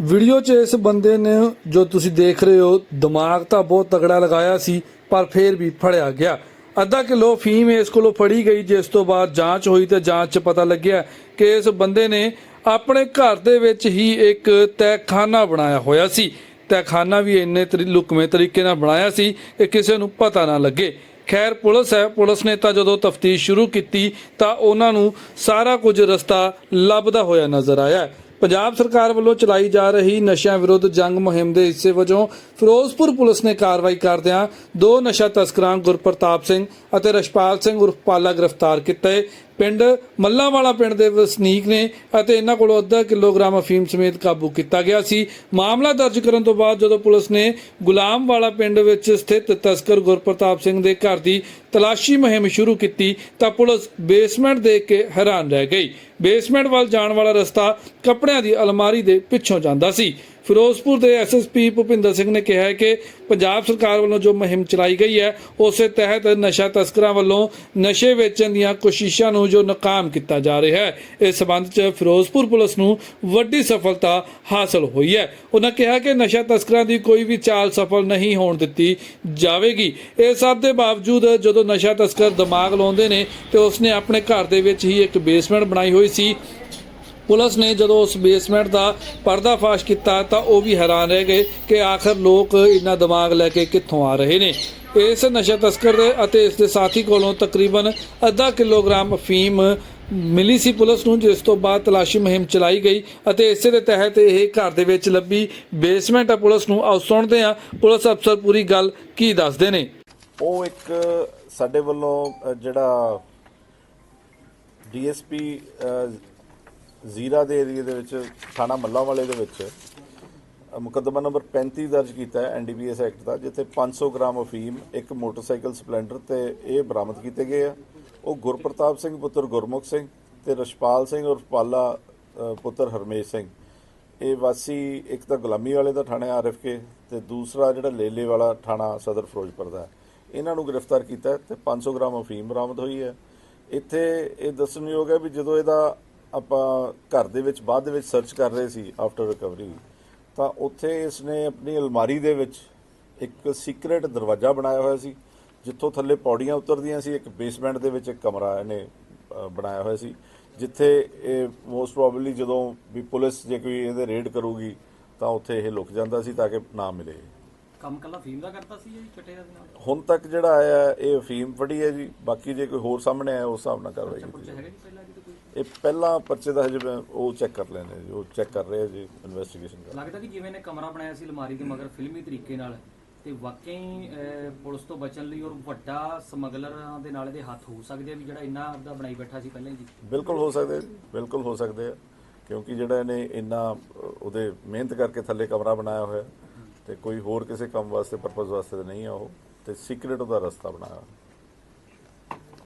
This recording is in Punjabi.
ਵੀਡੀਓ 'ਚ ਇਸ ਬੰਦੇ ਨੇ ਜੋ ਤੁਸੀਂ ਦੇਖ ਰਹੇ ਹੋ, ਦਿਮਾਗ ਤਾਂ ਬਹੁਤ ਤਗੜਾ ਲਗਾਇਆ ਸੀ, ਪਰ ਫੇਰ ਵੀ ਫੜਿਆ ਗਿਆ। ਅੱਧਾ ਕਿਲੋ ਫੀਮ ਇਸ ਕੋਲੋਂ ਫੜੀ ਗਈ, ਜਿਸ ਤੋਂ ਬਾਅਦ ਜਾਂਚ ਹੋਈ ਤੇ ਜਾਂਚ 'ਚ ਪਤਾ ਲੱਗਿਆ ਕਿ ਇਸ ਬੰਦੇ ਨੇ ਆਪਣੇ ਘਰ ਦੇ ਵਿੱਚ ਹੀ ਇੱਕ ਤਹਿਖਾਨਾ ਬਣਾਇਆ ਹੋਇਆ ਸੀ। ਤਹਿਖਾਨਾ ਵੀ ਇੰਨੇ ਤਰੀ, ਲੁਕਵੇਂ ਤਰੀਕੇ ਨਾਲ ਬਣਾਇਆ ਸੀ ਕਿ ਕਿਸੇ ਨੂੰ ਪਤਾ ਨਾ ਲੱਗੇ। ਖੈਰ, ਪੁਲਿਸ ਹੈ, ਪੁਲਿਸ ਨੇ ਤਾਂ ਜਦੋਂ ਤਫਤੀਸ਼ ਸ਼ੁਰੂ ਕੀਤੀ ਤਾਂ ਉਹਨਾਂ ਨੂੰ ਸਾਰਾ ਕੁਝ ਰਸਤਾ ਲੱਭਦਾ ਹੋਇਆ ਨਜ਼ਰ ਆਇਆ। ਪੰਜਾਬ ਸਰਕਾਰ ਵੱਲੋਂ ਚਲਾਈ ਜਾ ਰਹੀ ਨਸ਼ਿਆਂ ਵਿਰੁੱਧ ਜੰਗ ਮੁਹਿੰਮ ਦੇ ਹਿੱਸੇ ਵਜੋਂ ਫਿਰੋਜ਼ਪੁਰ ਪੁਲਿਸ ਨੇ ਕਾਰਵਾਈ ਕਰਦਿਆਂ ਦੋ ਨਸ਼ਾ ਤਸਕਰਾਂ ਗੁਰਪ੍ਰਤਾਪ ਸਿੰਘ ਅਤੇ ਰਸ਼ਪਾਲ ਸਿੰਘ ਉਰਫ ਪਾਲਾ ਗ੍ਰਿਫਤਾਰ ਕੀਤੇ। ਪਿੰਡ ਮੱਲਾਂਵਾਲਾ ਪਿੰਡ ਦੇ ਵਸਨੀਕ ਨੇ ਅਤੇ ਇਹਨਾਂ ਕੋਲੋਂ ਅੱਧਾ ਕਿਲੋਗ੍ਰਾਮ ਅਫੀਮ ਸਮੇਤ ਕਾਬੂ ਕੀਤਾ ਗਿਆ ਸੀ। ਮਾਮਲਾ ਦਰਜ ਕਰਨ ਤੋਂ ਬਾਅਦ ਜਦੋਂ ਪੁਲਿਸ ਨੇ ਗੁਲਾਮਵਾਲਾ ਪਿੰਡ ਵਿੱਚ ਸਥਿਤ ਤਸਕਰ ਗੁਰਪ੍ਰਤਾਪ ਸਿੰਘ ਦੇ ਘਰ ਦੀ ਤਲਾਸ਼ੀ ਮੁਹਿੰਮ ਸ਼ੁਰੂ ਕੀਤੀ ਤਾਂ ਪੁਲਿਸ ਬੇਸਮੈਂਟ ਦੇਖ ਕੇ ਹੈਰਾਨ ਰਹਿ ਗਈ। ਬੇਸਮੈਂਟ ਵੱਲ ਜਾਣ ਵਾਲਾ ਰਸਤਾ ਕੱਪੜਿਆਂ ਦੀ ਅਲਮਾਰੀ ਦੇ ਪਿੱਛੋਂ ਜਾਂਦਾ ਸੀ। ਫਿਰੋਜ਼ਪੁਰ ਦੇ ਐਸਐਸਪੀ ਭੁਪਿੰਦਰ ਸਿੰਘ ਨੇ ਕਿਹਾ ਹੈ ਕਿ ਪੰਜਾਬ ਸਰਕਾਰ ਵੱਲੋਂ ਜੋ ਮੁਹਿੰਮ ਚਲਾਈ ਗਈ ਹੈ, ਉਸੇ ਤਹਿਤ ਨਸ਼ਾ ਤਸਕਰਾਂ ਵੱਲੋਂ ਨਸ਼ੇ ਵੇਚਣ ਦੀਆਂ ਕੋਸ਼ਿਸ਼ਾਂ ਨੂੰ ਜੋ ਨਾਕਾਮ ਕੀਤਾ ਜਾ ਰਿਹਾ ਹੈ, ਇਸ ਸਬੰਧ 'ਚ ਫਿਰੋਜ਼ਪੁਰ ਪੁਲਿਸ ਨੂੰ ਵੱਡੀ ਸਫਲਤਾ ਹਾਸਲ ਹੋਈ ਹੈ। ਉਹਨਾਂ ਕਿਹਾ ਕਿ ਨਸ਼ਾ ਤਸਕਰਾਂ ਦੀ ਕੋਈ ਵੀ ਚਾਲ ਸਫਲ ਨਹੀਂ ਹੋਣ ਦਿੱਤੀ ਜਾਵੇਗੀ। ਇਹ ਸਭ ਦੇ ਬਾਵਜੂਦ ਜਦੋਂ ਨਸ਼ਾ ਤਸਕਰ ਦਿਮਾਗ ਲਾਉਂਦੇ ਨੇ ਤੇ ਉਸਨੇ ਆਪਣੇ ਘਰ ਦੇ ਵਿੱਚ ਹੀ ਇੱਕ ਬੇਸਮੈਂਟ ਬਣਾਈ ਹੋਈ ਸੀ ਪੁਲਿਸ ਨੇ ਜਦੋਂ ਉਸ ਬੇਸਮੈਂਟ ਦਾ ਪਰਦਾਫਾਸ਼ ਕੀਤਾ ਤਾਂ ਉਹ ਵੀ ਹੈਰਾਨ ਰਹਿ ਗਏ ਕਿ ਆਖਰ ਲੋਕ ਇੰਨਾ ਦਿਮਾਗ ਲੈ ਕੇ ਕਿੱਥੋਂ ਆ ਰਹੇ ਨੇ। ਇਸ ਨਸ਼ਾ ਤਸਕਰ ਦੇ ਅਤੇ ਇਸ ਦੇ ਸਾਥੀ ਕੋਲੋਂ ਤਕਰੀਬਨ ਅੱਧਾ ਕਿਲੋਗ੍ਰਾਮ ਅਫੀਮ ਮਿਲੀ ਸੀ ਪੁਲਿਸ ਨੂੰ ਜਿਸ ਤੋਂ ਬਾਅਦ ਤਲਾਸ਼ੀ ਮੁਹਿੰਮ ਚਲਾਈ ਗਈ ਅਤੇ ਇਸੇ ਦੇ ਤਹਿਤ ਇਹ ਘਰ ਦੇ ਵਿੱਚ ਲੱਭੀ ਬੇਸਮੈਂਟ ਆ। ਪੁਲਿਸ ਨੂੰ ਆਓ ਸੁਣਦੇ ਆ ਪੁਲਿਸ ਅਫਸਰ ਪੂਰੀ ਗੱਲ ਕੀ ਦੱਸਦੇ ਨੇ? ਉਹ ਇੱਕ ਸਾਡੇ ਵੱਲੋਂ ਅ, ਜਿਹੜਾ ਡੀਐਸਪੀ ਜ਼ੀਰਾ ਦੇ ਏਰੀਆ ਦੇ ਵਿੱਚ, ਥਾਣਾ ਮੱਲਾ ਵਾਲੇ ਦੇ ਵਿੱਚ ਮੁਕੱਦਮਾ ਨੰਬਰ 35 ਦਰਜ ਕੀਤਾ ਹੈ ਐਨਡੀਪੀਐਸ ਐਕਟ ਦਾ, ਜਿੱਥੇ 500 ਗ੍ਰਾਮ ਅਫੀਮ, ਇੱਕ ਮੋਟਰਸਾਈਕਲ ਸਪਲੈਂਡਰ ਤੇ ਇਹ ਬਰਾਮਦ ਕੀਤੇ ਗਏ ਆ। ਉਹ ਗੁਰਪ੍ਰਤਾਪ ਸਿੰਘ, ਪੁੱਤਰ ਗੁਰਮੁਖ ਸਿੰਘ ਤੇ ਰਸ਼ਪਾਲ ਸਿੰਘ ਉਰਫ ਪਾਲਾ ਪੁੱਤਰ ਹਰਮੇਸ਼ ਸਿੰਘ। ਇਹ ਵਾਸੀ ਇੱਕ ਤਾਂ ਗੁਲਾਮੀ ਵਾਲੇ ਦਾ ਥਾਣਾ ਆਰਐਫਕੇ ਤੇ ਦੂਸਰਾ ਜਿਹੜਾ ਲੇਲੇ ਵਾਲਾ ਥਾਣਾ ਸਦਰ ਫਿਰੋਜ਼ਪੁਰ ਦਾ ਇਹਨਾਂ ਨੂੰ ਗ੍ਰਿਫਤਾਰ ਕੀਤਾ ਹੈ ਤੇ 500 ਗ੍ਰਾਮ ਅਫੀਮ ਬਰਾਮਦ ਹੋਈ ਹੈ। ਇੱਥੇ ਇਹ ਦੱਸਣਯੋਗ ਹੈ ਵੀ ਜਦੋਂ ਇਹਦਾ ਆਪਾਂ ਘਰ ਦੇ ਵਿੱਚ ਬਾਅਦ ਦੇ ਵਿੱਚ ਸਰਚ ਕਰ ਰਹੇ ਸੀ ਆਫਟਰ ਰਿਕਵਰੀ ਤਾਂ ਉੱਥੇ ਇਸਨੇ ਆਪਣੀ ਅਲਮਾਰੀ ਦੇ ਵਿੱਚ ਇੱਕ ਸੀਕ੍ਰੇਟ ਦਰਵਾਜ਼ਾ ਬਣਾਇਆ ਹੋਇਆ ਸੀ ਜਿੱਥੋਂ ਥੱਲੇ ਪੌੜੀਆਂ ਉਤਰਦੀਆਂ ਸੀ ਇੱਕ ਬੇਸਮੈਂਟ ਦੇ ਵਿੱਚ ਇੱਕ ਕਮਰਾ ਇਹਨੇ ਬਣਾਇਆ ਹੋਇਆ ਸੀ ਜਿੱਥੇ ਇਹ ਮੋਸਟ ਪ੍ਰੋਬਬਲੀ ਜਦੋਂ ਵੀ ਪੁਲਿਸ ਜੇ ਕੋਈ ਇਹਦੇ ਰੇਡ ਕਰੂਗੀ ਤਾਂ ਉੱਥੇ ਇਹ ਲੁਕ ਜਾਂਦਾ ਸੀ ਤਾਂ ਕਿ ਨਾ ਮਿਲੇ। ਕੰਮ ਕੱਲਾ ਫੀਮ ਦਾ ਕਰਦਾ ਸੀ ਜੀ ਚਟੇ ਦੇ ਨਾਲ? ਹੁਣ ਤੱਕ ਜਿਹੜਾ ਆਇਆ ਇਹ ਅਫੀਮ ਫੜੀ ਹੈ ਜੀ ਬਾਕੀ ਜੇ ਕੋਈ ਹੋਰ ਸਾਹਮਣੇ ਆਇਆ ਉਸ ਹਿਸਾਬ ਨਾਲ ਕਾਰਵਾਈ ਕੀਤੀ ਕੁਝ ਇਹ ਪਹਿਲਾਂ ਪਰਚੇ ਦਾ ਹਜੇ ਮੈਂ ਉਹ ਚੈੱਕ ਕਰ ਲੈਣੇ ਜੀ ਉਹ ਚੈੱਕ ਕਰ ਰਹੇ ਜੀ ਇਨਵੈਸਟੀਗੇਸ਼ਨ ਕਰ ਲੱਗਦਾ ਕਿ ਜਿਵੇਂ ਨੇ ਕਮਰਾ ਬਣਾਇਆ ਸੀ ਅਲਮਾਰੀ ਦੇ ਮਗਰ ਫਿਲਮੀ ਤਰੀਕੇ ਨਾਲ ਤੇ ਵਾਕਈ ਪੁਲਿਸ ਤੋਂ ਬਚਣ ਲਈ ਔਰ ਵੱਡਾ ਸਮਗਲਰਾਂ ਦੇ ਨਾਲ ਇਹਦੇ ਹੱਥ ਹੋ ਸਕਦੇ ਆ ਵੀ ਜਿਹੜਾ ਇੰਨਾ ਆਪਦਾ ਬਣਾਈ ਬੈਠਾ ਸੀ ਪਹਿਲਾਂ ਹੀ ਜੀ? ਬਿਲਕੁਲ ਹੋ ਸਕਦੇ ਬਿਲਕੁਲ ਹੋ ਸਕਦੇ ਆ ਕਿਉਂਕਿ ਜਿਹੜਾ ਇਹਨੇ ਇੰਨਾ ਉਹਦੇ ਮਿਹਨਤ ਕਰਕੇ ਥੱਲੇ ਕਮਰਾ ਬਣਾਇਆ ਹੋਇਆ ਤੇ ਕੋਈ ਹੋਰ ਕਿਸੇ ਕੰਮ ਵਾਸਤੇ ਪਰਪਸ ਵਾਸਤੇ ਨਹੀਂ ਆ ਉਹ ਤੇ ਸੀਕ੍ਰੀਟ ਉਹਦਾ ਰਸਤਾ ਬਣਾਇਆ।